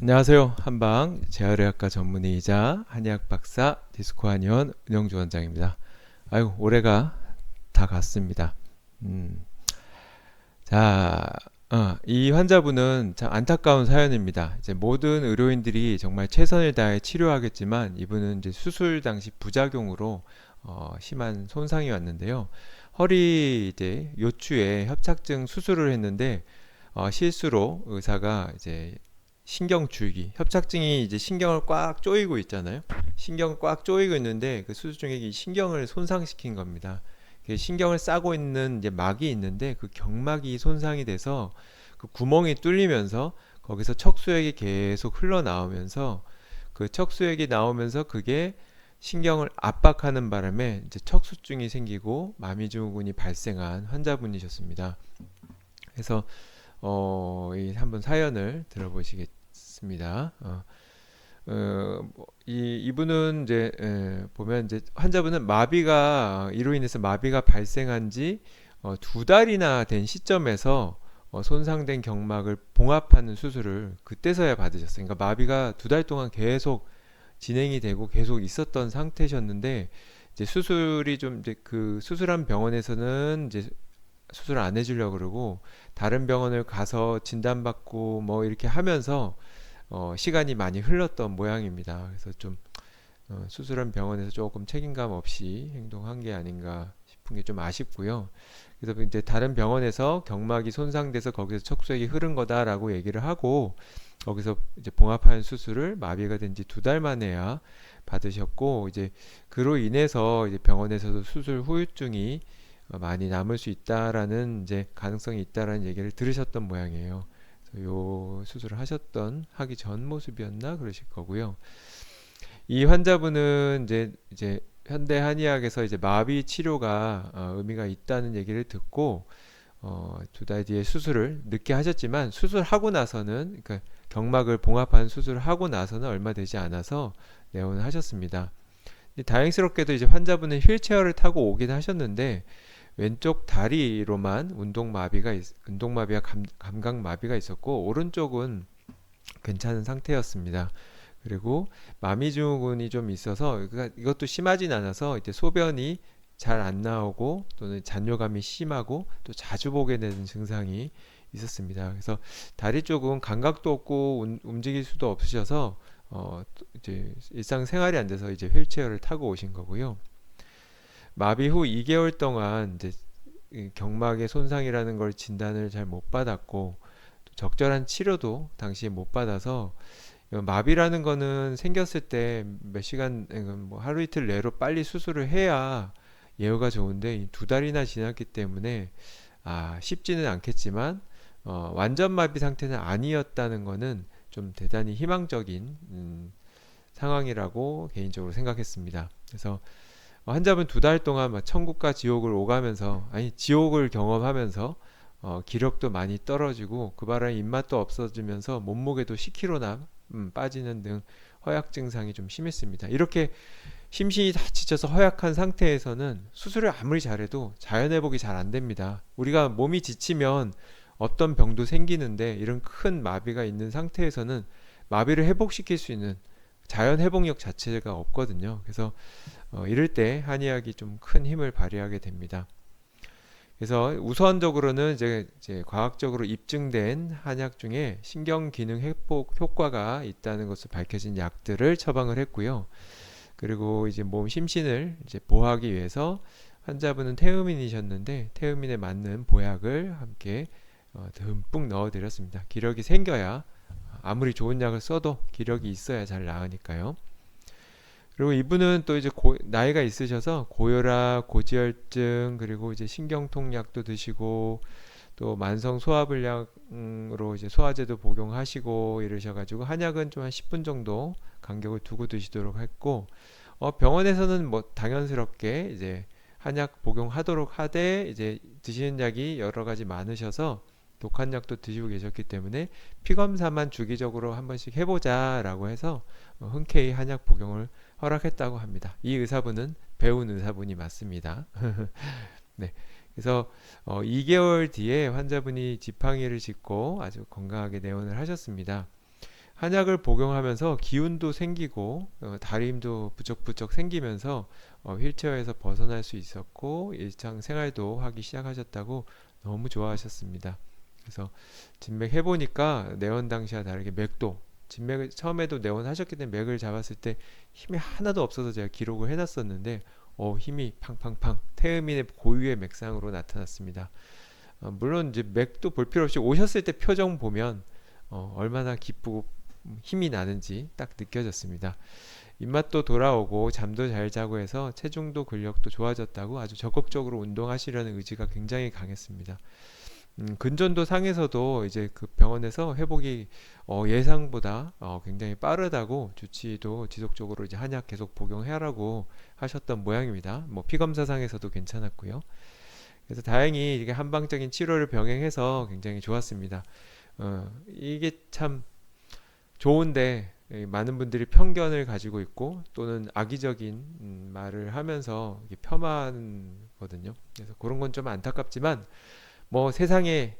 안녕하세요. 한방 재활의학과 전문의이자 한의학 박사 디스코 한의원 은영주 원장입니다. 아유, 올해가 다 갔습니다. 음, 자, 어, 이 환자분은 참 안타까운 사연입니다. 이제 모든 의료인들이 정말 최선을 다해 치료하겠지만 이분은 이제 수술 당시 부작용으로 어, 심한 손상이 왔는데요. 허리 이제 요추에 협착증 수술을 했는데 어, 실수로 의사가 이제 신경 줄기, 협착증이 이제 신경을 꽉 조이고 있잖아요. 신경을 꽉 조이고 있는데 그 수술 중에 이 신경을 손상시킨 겁니다. 그 신경을 싸고 있는 이제 막이 있는데 그 경막이 손상이 돼서 그 구멍이 뚫리면서 거기서 척수액이 계속 흘러나오면서 그 척수액이 나오면서 그게 신경을 압박하는 바람에 이제 척수증이 생기고 마미증후군이 발생한 환자분이셨습니다. 그래서 어, 이 한번 사연을 들어보시겠 습니다. 어, 어, 뭐, 이 이분은 이제 에, 보면 이제 환자분은 마비가 이로 인해서 마비가 발생한 지 어, 두 달이나 된 시점에서 어, 손상된 경막을 봉합하는 수술을 그때서야 받으셨어요. 그러니까 마비가 두 달 동안 계속 진행이 되고 계속 있었던 상태셨는데 이제 수술이 좀 이제 그 수술한 병원에서는 이제 수술 안 해주려고 그러고 다른 병원을 가서 진단받고 뭐 이렇게 하면서 어, 시간이 많이 흘렀던 모양입니다. 그래서 좀 어, 수술한 병원에서 조금 책임감 없이 행동한 게 아닌가 싶은 게 좀 아쉽고요. 그래서 이제 다른 병원에서 경막이 손상돼서 거기서 척수액이 흐른 거다라고 얘기를 하고 거기서 이제 봉합하는 수술을 마비가 된 지 두 달 만에야 받으셨고 이제 그로 인해서 이제 병원에서도 수술 후유증이 어, 많이 남을 수 있다라는 이제 가능성이 있다라는 얘기를 들으셨던 모양이에요. 요 수술을 하셨던 하기 전 모습이었나 그러실 거고요. 이 환자분은 이제 이제 현대 한의학에서 이제 마비 치료가 어, 의미가 있다는 얘기를 듣고 어, 두 달 뒤에 수술을 늦게 하셨지만 수술하고 나서는 그러니까 경막을 봉합한 수술을 하고 나서는 얼마 되지 않아서 내원을 하셨습니다. 다행스럽게도 이제 환자분은 휠체어를 타고 오긴 하셨는데 왼쪽 다리로만 운동마비가 운동마비와 감, 감각마비가 있었고 오른쪽은 괜찮은 상태였습니다. 그리고 마미증후군이 좀 있어서 그러니까 이것도 심하진 않아서 이제 소변이 잘 안 나오고 또는 잔뇨감이 심하고 또 자주 보게 되는 증상이 있었습니다. 그래서 다리 쪽은 감각도 없고 운, 움직일 수도 없으셔서 어, 이제 일상생활이 안 돼서 이제 휠체어를 타고 오신 거고요. 마비 후 2개월 동안 이제 경막의 손상이라는 걸 진단을 잘 못 받았고 적절한 치료도 당시에 못 받아서 마비라는 거는 생겼을 때 몇 시간 뭐 하루 이틀 내로 빨리 수술을 해야 예후가 좋은데 두 달이나 지났기 때문에 아 쉽지는 않겠지만 어, 완전 마비 상태는 아니었다는 거는 좀 대단히 희망적인 음, 상황이라고 개인적으로 생각했습니다. 그래서 환자분 두 달 동안 막 천국과 지옥을 오가면서 아니 지옥을 경험하면서 어, 기력도 많이 떨어지고 그 바람에 입맛도 없어지면서 몸무게도 10kg나 음, 빠지는 등 허약 증상이 좀 심했습니다. 이렇게 심신이 다 지쳐서 허약한 상태에서는 수술을 아무리 잘해도 자연 회복이 잘 안 됩니다. 우리가 몸이 지치면 어떤 병도 생기는데 이런 큰 마비가 있는 상태에서는 마비를 회복시킬 수 있는 자연 회복력 자체가 없거든요. 그래서 어, 이럴 때 한의학이 좀 큰 힘을 발휘하게 됩니다. 그래서 우선적으로는 이제, 이제 과학적으로 입증된 한약 중에 신경 기능 회복 효과가 있다는 것을 밝혀진 약들을 처방을 했고요. 그리고 이제 몸 심신을 이제 보호하기 위해서 환자분은 태음인이셨는데 태음인에 맞는 보약을 함께 어, 듬뿍 넣어드렸습니다. 기력이 생겨야 아무리 좋은 약을 써도 기력이 있어야 잘 나으니까요. 그리고 이분은 또 이제 고, 나이가 있으셔서 고혈압, 고지혈증, 그리고 이제 신경통약도 드시고 또 만성 소화불량으로 이제 소화제도 복용하시고 이러셔가지고 한약은 좀 한 10분 정도 간격을 두고 드시도록 했고 어, 병원에서는 뭐 당연스럽게 이제 한약 복용하도록 하되 이제 드시는 약이 여러 가지 많으셔서 독한 약도 드시고 계셨기 때문에 피검사만 주기적으로 한 번씩 해보자 라고 해서 어, 흔쾌히 한약 복용을 허락했다고 합니다. 이 의사분은 배운 의사분이 맞습니다. 네. 그래서 어, 2개월 뒤에 환자분이 지팡이를 짚고 아주 건강하게 내원을 하셨습니다. 한약을 복용하면서 기운도 생기고 어, 다림도 부쩍부쩍 생기면서 어, 휠체어에서 벗어날 수 있었고 일상 생활도 하기 시작하셨다고 너무 좋아하셨습니다. 그래서 진맥 해보니까 내원 당시와 다르게 맥도 진맥을 처음에도 내원 하셨기 때문에 맥을 잡았을 때 힘이 하나도 없어서 제가 기록을 해놨었는데 어, 힘이 팡팡팡 태음인의 고유의 맥상으로 나타났습니다. 어, 물론 이제 맥도 볼 필요 없이 오셨을 때 표정 보면 어, 얼마나 기쁘고 힘이 나는지 딱 느껴졌습니다. 입맛도 돌아오고 잠도 잘 자고 해서 체중도 근력도 좋아졌다고 아주 적극적으로 운동하시려는 의지가 굉장히 강했습니다. 음, 근전도 상에서도 이제 그 병원에서 회복이 어, 예상보다 어, 굉장히 빠르다고 주치도 지속적으로 이제 한약 계속 복용해라고 하셨던 모양입니다. 뭐 피검사상에서도 괜찮았고요. 그래서 다행히 이게 한방적인 치료를 병행해서 굉장히 좋았습니다. 어, 이게 참 좋은데 예, 많은 분들이 편견을 가지고 있고 또는 악의적인 음, 말을 하면서 이게 폄하하거든요. 그래서 그런 건 좀 안타깝지만 뭐 세상에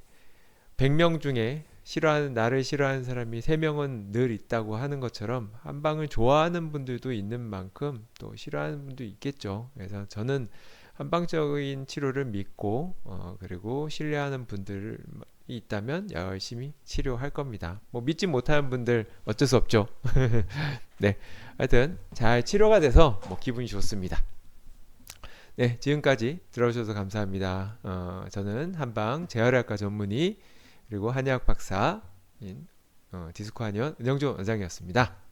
100명 중에 싫어하는 나를 싫어하는 사람이 3명은 늘 있다고 하는 것처럼 한방을 좋아하는 분들도 있는 만큼 또 싫어하는 분도 있겠죠. 그래서 저는 한방적인 치료를 믿고 어, 그리고 신뢰하는 분들이 있다면 열심히 치료할 겁니다. 뭐 믿지 못하는 분들 어쩔 수 없죠. 네, 하여튼 잘 치료가 돼서 뭐 기분이 좋습니다. 네, 지금까지 들어주셔서 감사합니다. 어, 저는 한방 재활의학과 전문의 그리고 한의학 박사인 어, 디스코 한의원 은영조 원장이었습니다.